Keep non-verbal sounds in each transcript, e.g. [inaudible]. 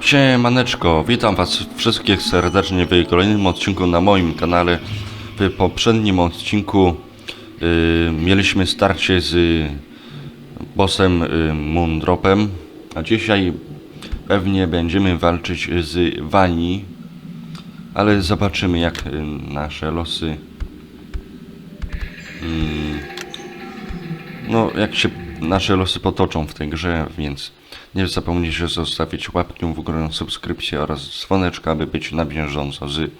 Siemaneczko, witam was wszystkich serdecznie w kolejnym odcinku na moim kanale. W poprzednim odcinku y, mieliśmy starcie z bossem y, Moondropem, a dzisiaj pewnie będziemy walczyć z Wani, ale zobaczymy jak y, nasze losy mm, no, jak się nasze losy potoczą w tej grze, więc nie zapomnijcie zostawić łapkę w górę, subskrypcję oraz dzwoneczka, aby być na bieżąco z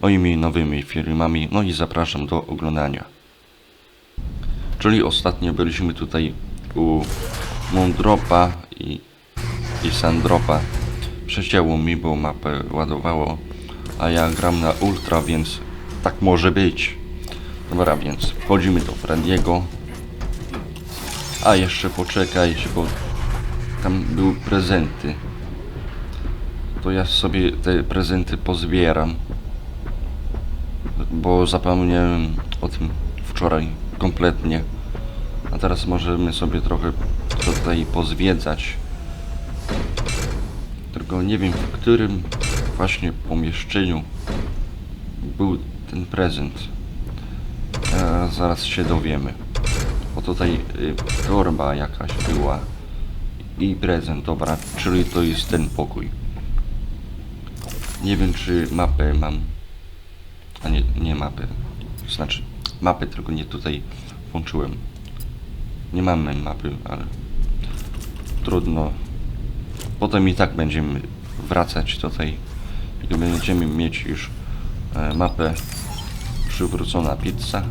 moimi nowymi filmami. No i zapraszam do oglądania. Czyli ostatnio byliśmy tutaj u Moondropa i, i Sandropa. Przecięło mi, bo mapę ładowało, a ja gram na ultra, więc tak może być. Dobra, więc wchodzimy do Frediego. A jeszcze poczekajcie, bo tam były prezenty. To ja sobie te prezenty pozbieram. Bo zapomniałem o tym wczoraj kompletnie. A teraz możemy sobie trochę tutaj pozwiedzać. Tylko nie wiem w którym właśnie pomieszczeniu był ten prezent. A zaraz się dowiemy. Bo tutaj y, torba jakaś była i prezent, dobra, czyli to jest ten pokój. Nie wiem czy mapę mam, a nie, nie mapę, znaczy mapę tylko nie tutaj włączyłem. Nie mamy mapy, ale trudno. Potem i tak będziemy wracać tutaj i będziemy mieć już e, mapę przywrócona pizza.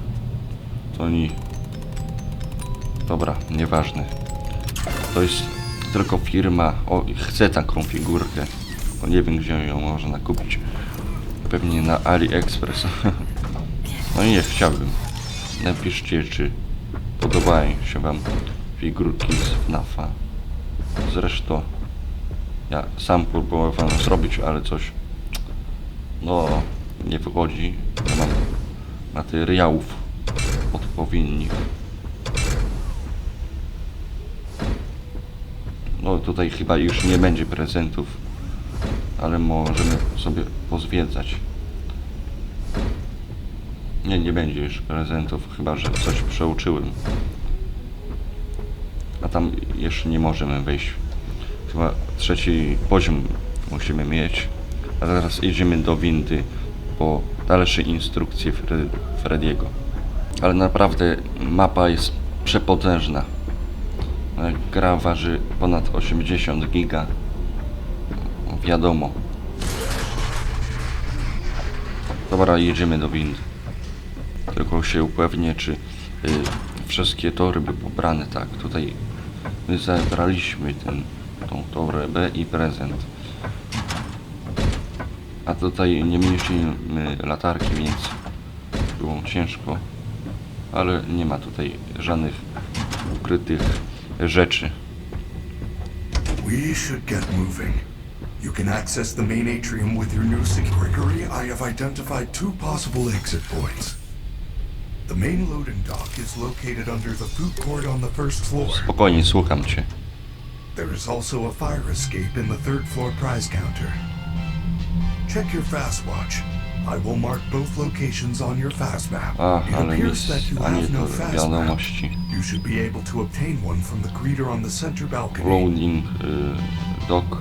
To oni Dobra, nieważne. To jest tylko firma. O, chcę taką figurkę. Bo nie wiem, gdzie ją można kupić. Pewnie na AliExpress. [laughs] no i nie chciałbym. Napiszcie, czy podobają się Wam figurki z FNAFa. Zresztą ja sam próbowałem zrobić, ale coś no nie wychodzi. Nie mam materiałów odpowiednich. No tutaj chyba już nie będzie prezentów, ale możemy sobie pozwiedzać. Nie, nie będzie już prezentów, chyba że coś przeuczyłem. A tam jeszcze nie możemy wejść. Chyba trzeci poziom musimy mieć. A teraz idziemy do windy po dalsze instrukcje Fre Frediego. Ale naprawdę mapa jest przepotężna. Gra waży ponad 80 giga. Wiadomo. Dobra, jedziemy do windy. Tylko się upewnię, czy y, wszystkie tory by pobrane. Tak, tutaj my zabraliśmy ten, tą torbę i prezent. A tutaj nie mieliśmy latarki, więc było ciężko. Ale nie ma tutaj żadnych ukrytych rzeczy. We should get moving. You can access the main atrium with your new security. Gregory, I have identified two possible exit points. The main loading dock is located under the food court on the first floor. Spokojnie, słucham cię. There is also a fire escape in the third floor prize counter. Check your fast watch. I will mark both locations on your fast map. A, it ale appears that you have no to fast map. wiadomości. You should be able to obtain one from the greeter on the center balcony. Loading y, dock.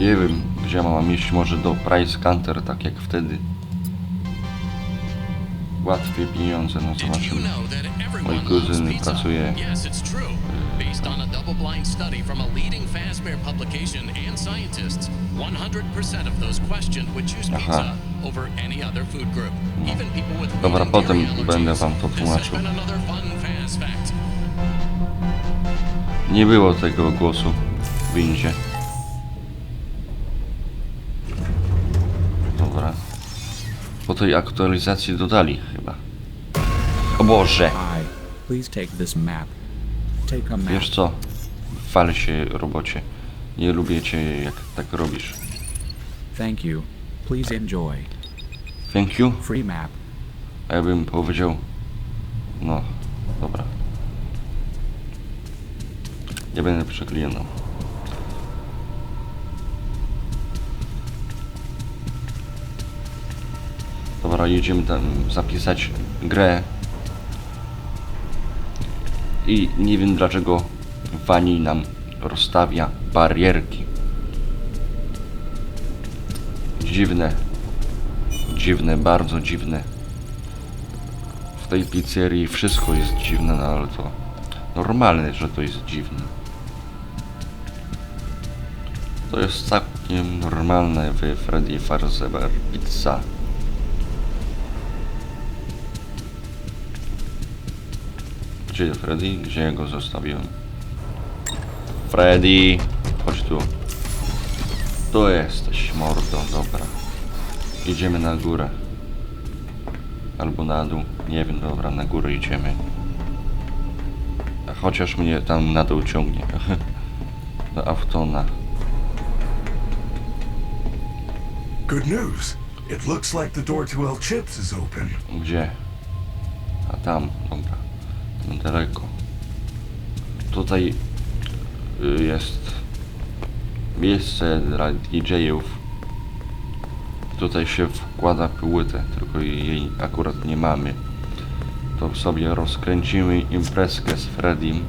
Nie wiem, gdzie mam iść, może do Price Counter, tak jak wtedy. Łatwiej pieniądze, no zobaczymy. Mój kuzyn pizza? pracuje Yes, it's true. Based on a double-blind study from a leading Fazbear publication and scientists, 100% of those questioned would choose Aha. pizza Dobra, potem będę wam to tłumaczył. Nie było tego głosu w windzie. Dobra. Po tej aktualizacji dodali chyba. O Boże! Wiesz co? Wal się, robocie. Nie lubię cię, jak tak robisz. Thank you. Please enjoy. Thank you. Free map. Ja bym powiedział... No, dobra. Nie będę przeklinał. Dobra, jedziemy tam zapisać grę. I nie wiem dlaczego Wani nam rozstawia barierki. Dziwne. Dziwne, bardzo dziwne. W tej pizzerii wszystko jest dziwne, no ale to normalne, że to jest dziwne. To jest całkiem normalne w Freddy Fazbear Pizza. Gdzie Freddy? Gdzie ja go zostawiłem? Freddy! Chodź tu. Tu jesteś, mordo, dobra. Idziemy na górę. Albo na dół. Nie wiem, dobra, na górę idziemy. Chociaż mnie tam na dół ciągnie. [laughs] Do Aftona. Good news. It looks like the door to El Chips is open. Gdzie? A tam, dobra. Daleko. Tutaj y, jest miejsce dla DJ-ów. Tutaj się wkłada płytę, tylko jej akurat nie mamy. To sobie rozkręcimy imprezkę z Freddym.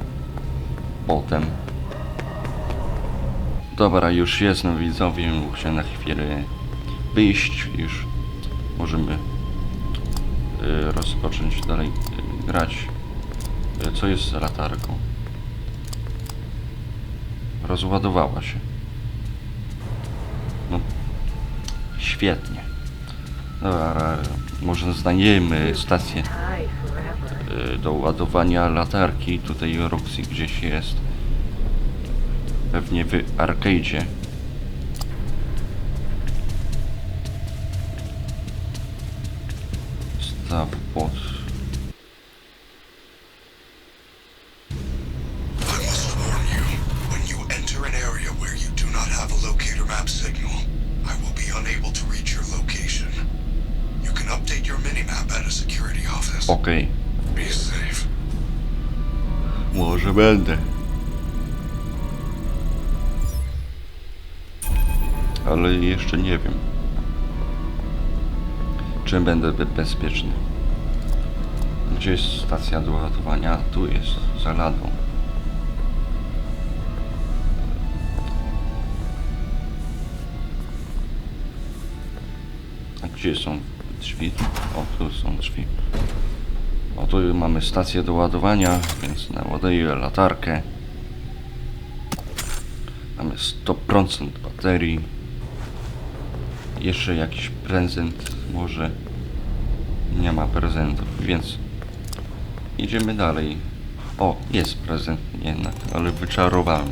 Potem. Dobra, już jestem widzowie, muszę na chwilę wyjść już. Możemy y, rozpocząć dalej y, grać. Y, Co jest z latarką? Rozładowała się. No, świetnie. Dobra, może znajdziemy stację y, do ładowania latarki. Tutaj Roxy gdzieś jest. Pewnie w arcade'zie. Pod będę. Ale jeszcze nie wiem. Czy będę be- bezpieczny. Gdzie jest stacja do ładowania? Tu jest, za ladą. A gdzie są drzwi? O, tu są drzwi. O, tu mamy stację do ładowania, więc naładuję latarkę. Mamy 100% baterii. Jeszcze jakiś prezent może. Nie ma prezentów, więc idziemy dalej. O, jest prezent jednak, ale wyczarowałem.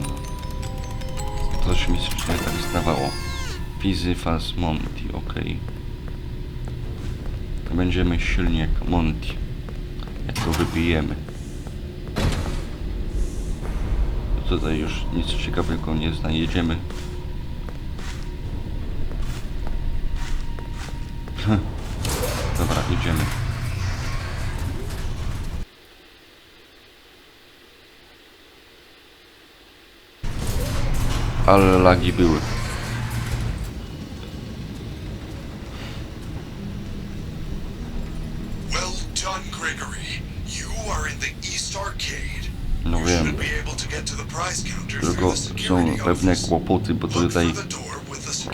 Coś mi się tak zdawało. Fizifas Monty, ok. Będziemy silnik Monty. To wypijemy. Tutaj już nic ciekawego nie znajdziemy. Dobra, idziemy. Ale lagi były. Pewne kłopoty, bo tutaj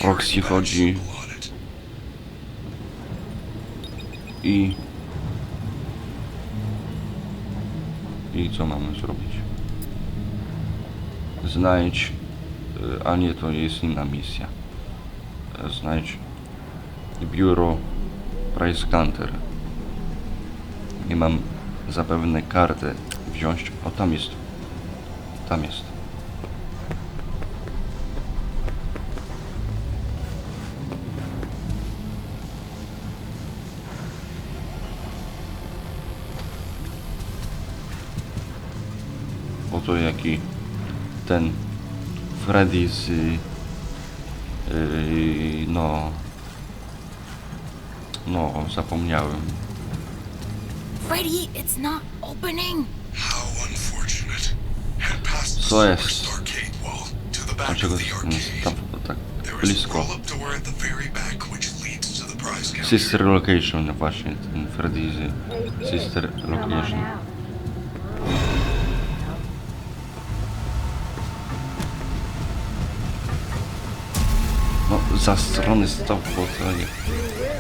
Roxy chodzi. i... I co mamy zrobić? Znajdź... y, A nie, to jest inna misja. E, Znajdź biuro Price Counter. Nie mam zapewne kartę wziąć. O, tam jest. Tam jest. Ten Freddy z... Yy, no... No, zapomniałem. Freddy, it's not opening. How unfortunate. Past the Co jest? arcade wall to the back Dlaczego of the arcade. tam tak There is a blisko? roll-up door at the very back which leads to the counter. Sister Location, no właśnie, ten Freddy's Sister Location. Zastrony stop, bo tutaj,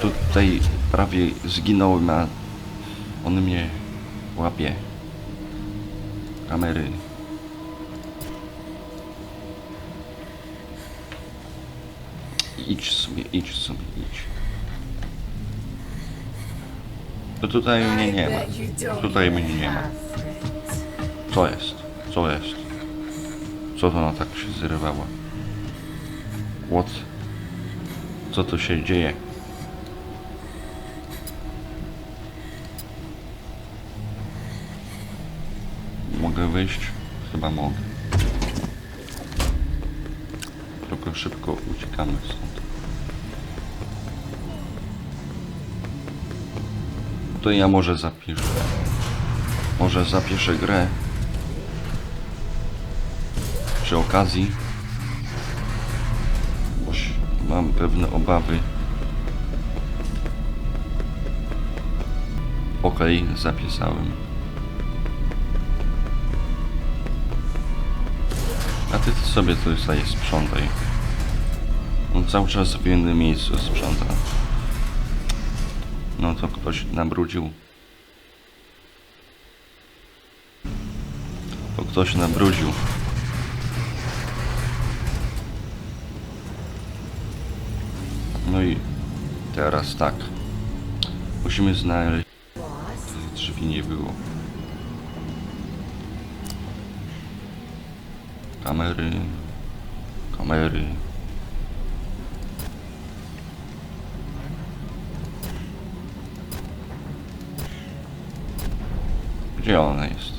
tutaj prawie zginąłem, a on mnie łapie. Kamery. Idź sobie, idź sobie, idź. To tutaj mnie nie ma. Tutaj mnie nie ma. Co jest? Co jest? Co to ona tak się zrywała? What? Co tu się dzieje? Mogę wyjść? Chyba mogę. Tylko szybko uciekamy stąd. To ja może zapiszę. Może zapiszę grę. Przy okazji. Mam pewne obawy. Okej, zapisałem. A ty sobie tutaj sprzątaj. On cały czas w innym miejscu sprząta. No to ktoś nabrudził. To ktoś nabrudził. Teraz tak. Musimy znaleźć. Tych Drzwi nie było. Kamery. Kamery. Gdzie ona jest?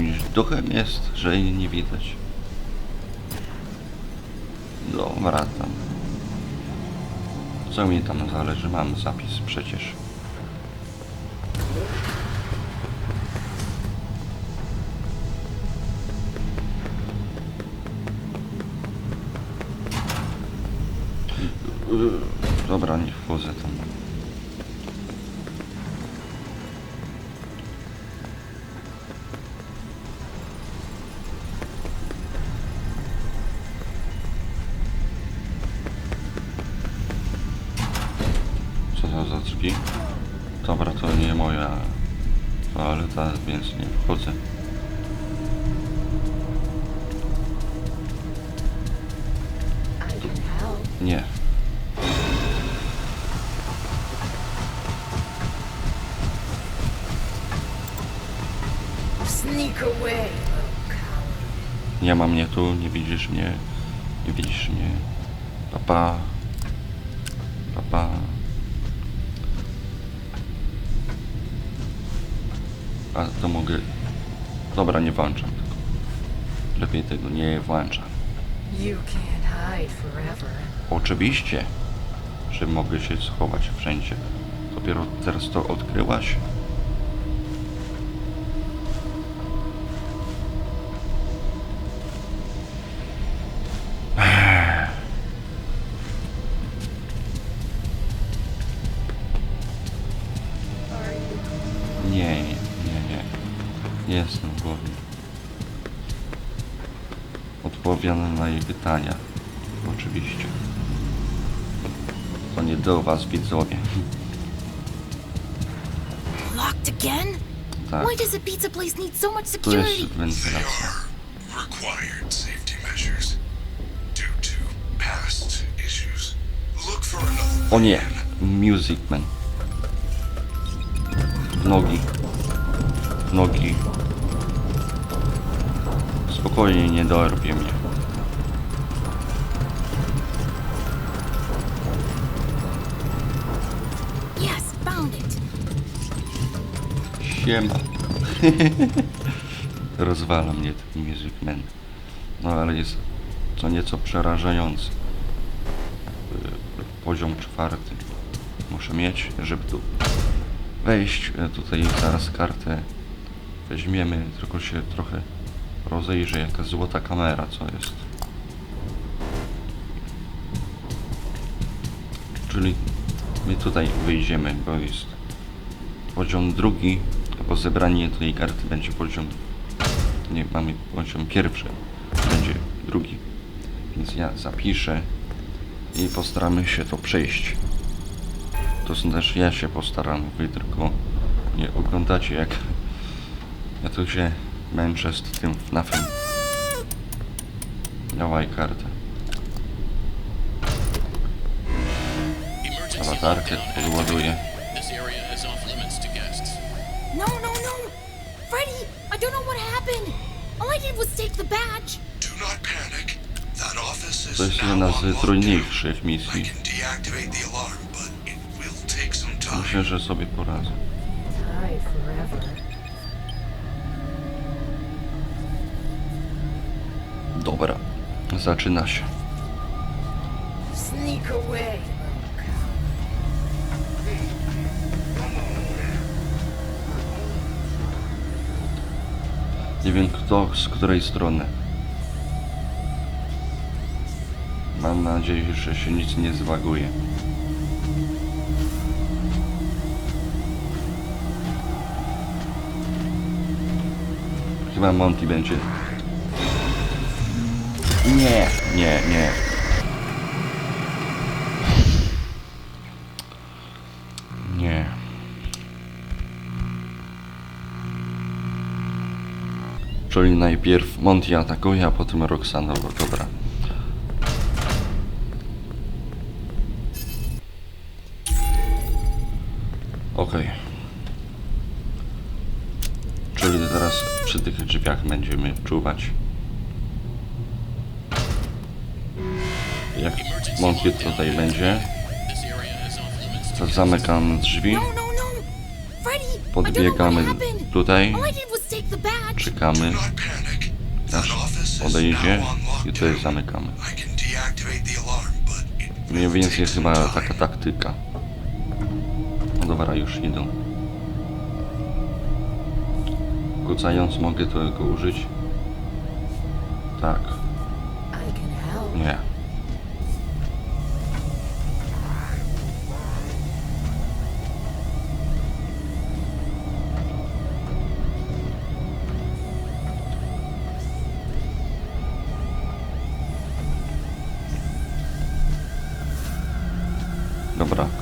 Jakimś duchem jest, że jej nie widać. Dobra, tam. Co mi tam zależy? Mam zapis przecież. Dobra, nie wchodzę tam. Drzwi? Dobra, to nie moja toaleta, więc nie wchodzę. Nie. Nie ma mnie tu, nie widzisz mnie. Nie widzisz mnie. Papa. Papa. A to mogę. Dobra, nie włączam tego. Lepiej tego nie włączam. Oczywiście, że mogę się schować wszędzie. Dopiero teraz to odkryłaś? Jej pytania. Oczywiście. To nie do was, widzowie. Locked again? Tak, Why does a pizza place need so much tu jest security? They wentylacja. are required safety measures due to past issues. Look for another. O nie, Music Man. Nogi. Nogi. Spokojnie, nie dorwie mnie. Siema. [laughs] Rozwala mnie ten Music Man. No ale jest co nieco przerażający. Y, Poziom czwarty. Muszę mieć, żeby tu wejść. Y, Tutaj zaraz kartę weźmiemy, tylko się trochę rozejrzę jaka złota kamera, co jest. Czyli my tutaj wyjdziemy, bo jest poziom drugi, po zebraniu tej karty będzie poziom... Nie, mamy poziom pierwszy, będzie drugi. Więc ja zapiszę i postaramy się to przejść. To znaczy ja się postaram, wy tylko nie oglądacie jak ja tu się męczę z tym FNAFem. Dawaj kartę. Lockdown podładuję. No, no, no! Freddy, I don't know what happened. All I did was take the badge. Do not panic. That office is To jest now jedna on z lockdown. trudniejszych I misji. can deactivate the alarm, but it will take some time. Myślę, że sobie poradzę. Forever. Dobra, zaczyna się. Sneak away. Nie wiem kto z której strony. Mam nadzieję, że się nic nie zwaguje. Chyba Monty będzie. Nie, nie, nie. Czyli najpierw Monty atakuje, a potem Roxana. Dobra. Okej. Czyli teraz przy tych drzwiach będziemy czuwać. Jak Monty tutaj będzie, This area is off limits to to guests. zamykam drzwi, No, no, no! Podbiegamy tutaj, czekamy, aż odejdzie i tutaj lockdown. zamykamy. Mniej więcej some chyba taka taktyka. No dobra, już idą. Kucając mogę tego użyć? Tak, nie.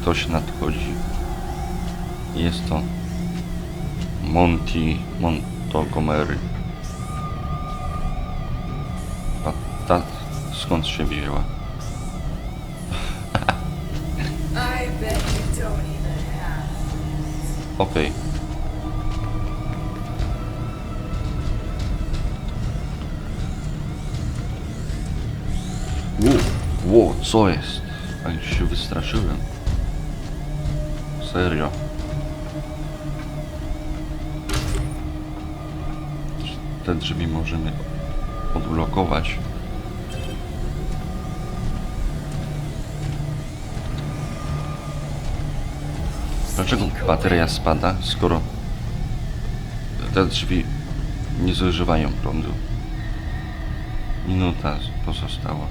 Ktoś nadchodzi. Jest to Monty Montgomery. A ta skąd się wzięła? Okej. Ło, ło, co jest? A już się wystraszyłem. Serio. Te drzwi możemy odblokować. Dlaczego bateria spada, skoro te drzwi nie zużywają prądu? Minuta pozostała.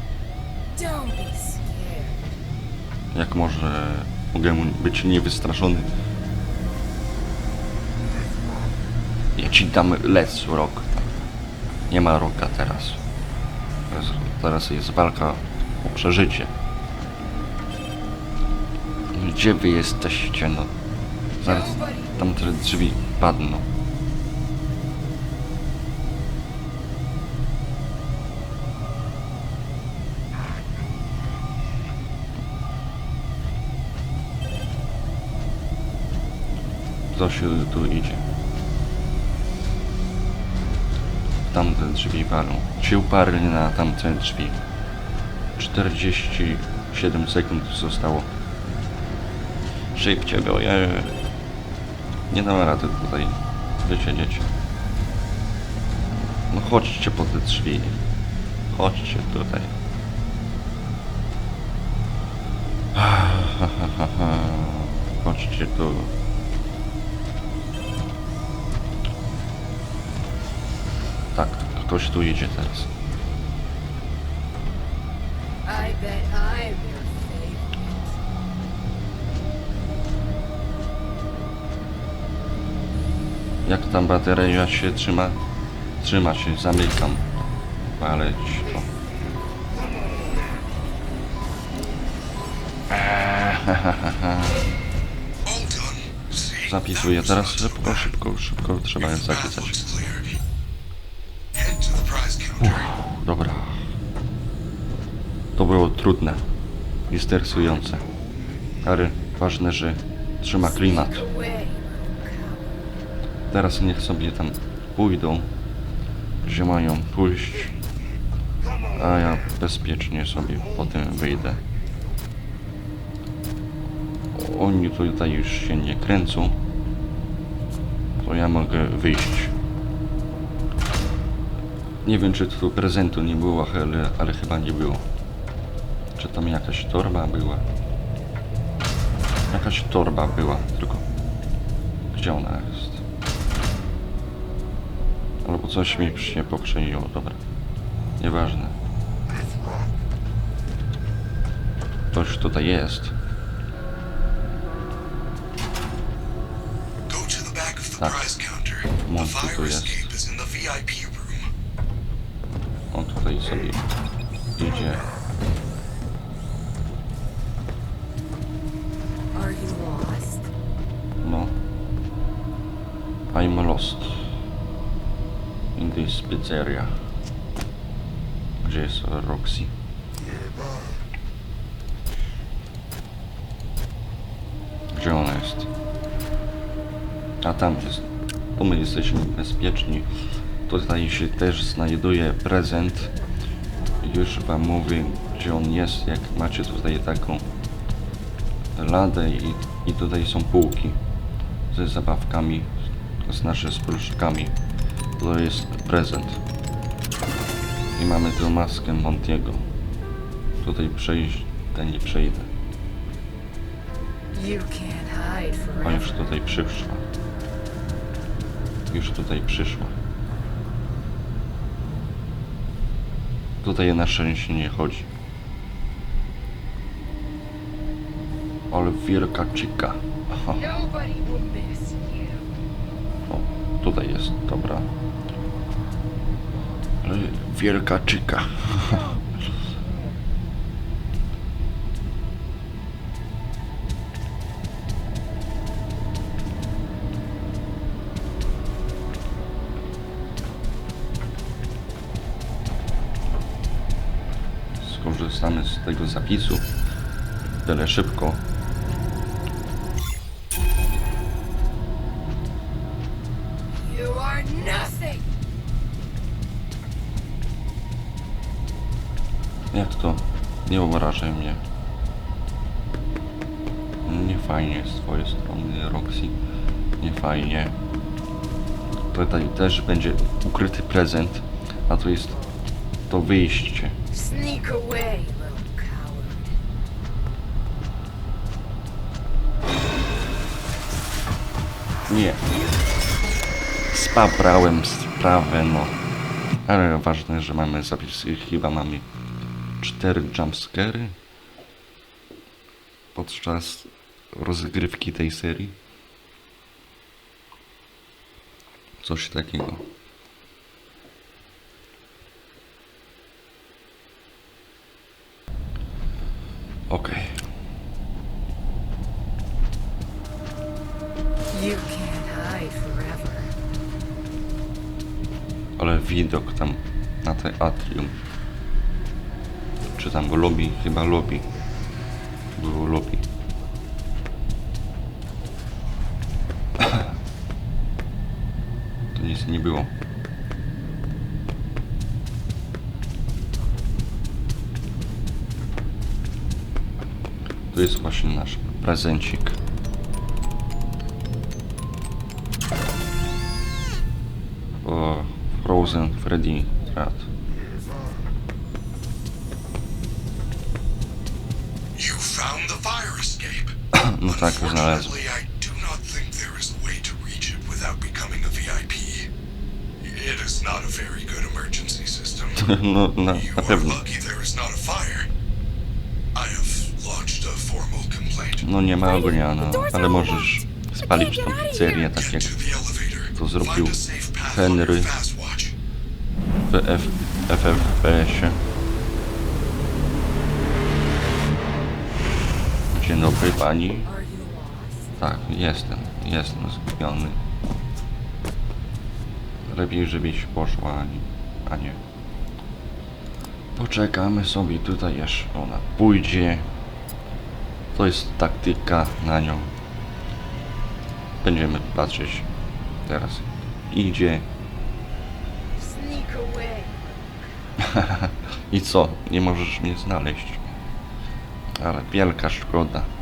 Jak może mogę być niewystraszony? Ja ci dam lec rok. Nie ma roka teraz. Teraz- Teraz jest walka o przeżycie. Gdzie wy jesteście, no? Zaraz tam te drzwi padną. Kto się tu idzie? Tamte drzwi walą. Się uparli na tamte drzwi. 47 sekund zostało. Szybciej, bo ja nie dam rady tutaj wysiedzieć. No chodźcie po te drzwi. Chodźcie tutaj. [sighs] Chodźcie tu. Tak, ktoś tu idzie teraz. Jak tam bateria się trzyma? Trzyma się, zamykam. Paleć. O. All done. See? Zapisuję teraz szybko, szybko, szybko trzeba Path zapisać. Trudne i stresujące. Ale ważne, że trzyma klimat. Teraz niech sobie tam pójdą, gdzie mają pójść, a ja bezpiecznie sobie potem wyjdę. Oni tutaj już się nie kręcą, to ja mogę wyjść. Nie wiem, czy tu prezentu nie było, ale, ale chyba nie było. Czy tam jakaś torba była? Jakaś torba była, tylko gdzie ona jest? Albo coś mi się poprzeniło, dobra. Nieważne. Ktoś tutaj jest. Tak. The tu jest. On tutaj sobie idzie. Lost. In this pizzeria. Gdzie jest Roxy? Gdzie ona jest? A tam jest. Tu my jesteśmy bezpieczni. Tutaj się też znajduje prezent. Już wam mówię, gdzie on jest. Jak macie tutaj taką ladę i, i tutaj są półki ze zabawkami, to znaczy z pluszkami. To jest prezent. I mamy tu maskę Montiego. Tutaj przejść, ten nie przejdę. A już tutaj przyszła. Już tutaj przyszła. Tutaj na szczęście nie chodzi. Cika. Aha. Nobody will miss. O, tutaj jest, dobra. Ale wielka czyka. [laughs] Skorzystamy z tego zapisu. Tyle szybko. Jak to? Nie obrażaj mnie. Nie fajnie z twojej strony, Roxy. Nie fajnie. Tutaj też będzie ukryty prezent, a to jest to wyjście. Sneak away. Nie. Spaprałem sprawę, no. Ale ważne, że mamy zapisy. Chyba mamy cztery jumpscary podczas rozgrywki tej serii. Coś takiego. Forever. Ale widok tam na te atrium. Czy tam lobby? Chyba lobby. Było lobby. To nic nie było. To jest właśnie nasz prezencik. O, Frozen Freddy Rat. I have lodged a formal complaint. No nie ma ognia, no, ale are możesz spalić tą pizzerię, tak jak to the elevator. to zrobił Henry fast watch. w F, FFPS-ie. Dzień dobry pani. Tak, jestem, jestem zgubiony. Lepiej, żebyś poszła, a nie-. Poczekamy sobie tutaj, aż ona pójdzie. To jest taktyka na nią. Będziemy patrzeć teraz. Idzie. [laughs] I co? Nie możesz mnie znaleźć. Ale wielka szkoda.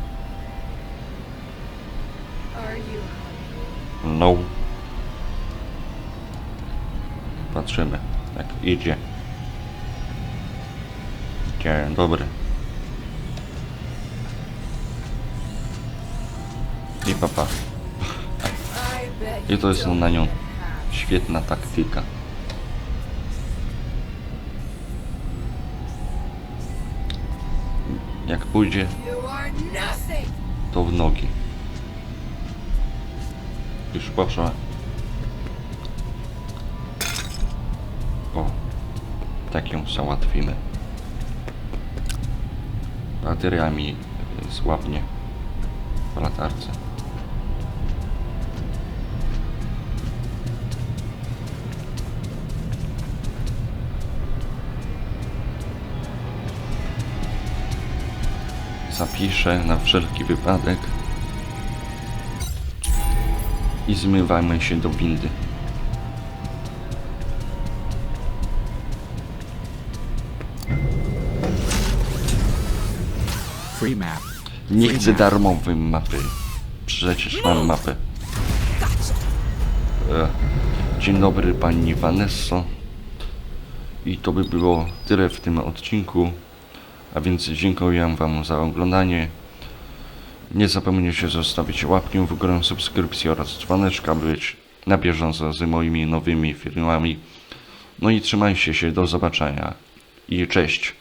No. Patrzymy, jak idzie. Dzień dobry. I papa. I to jest don't na nią świetna taktyka. Jak pójdzie, to w nogi. Już poszła. O, tak ją załatwimy. Bateriami y, słabnie w latarce. Zapiszę na wszelki wypadek i zmywamy się do windy. Free map. Nie chcę map. darmowej mapy. Przecież mam mapę. E, Dzień dobry pani Vanesso. I to by było tyle w tym odcinku. A więc dziękuję wam za oglądanie. Nie zapomnijcie zostawić łapkę w górę, subskrypcji oraz dzwoneczka, by być na bieżąco z moimi nowymi filmami. No i trzymajcie się, do zobaczenia i cześć.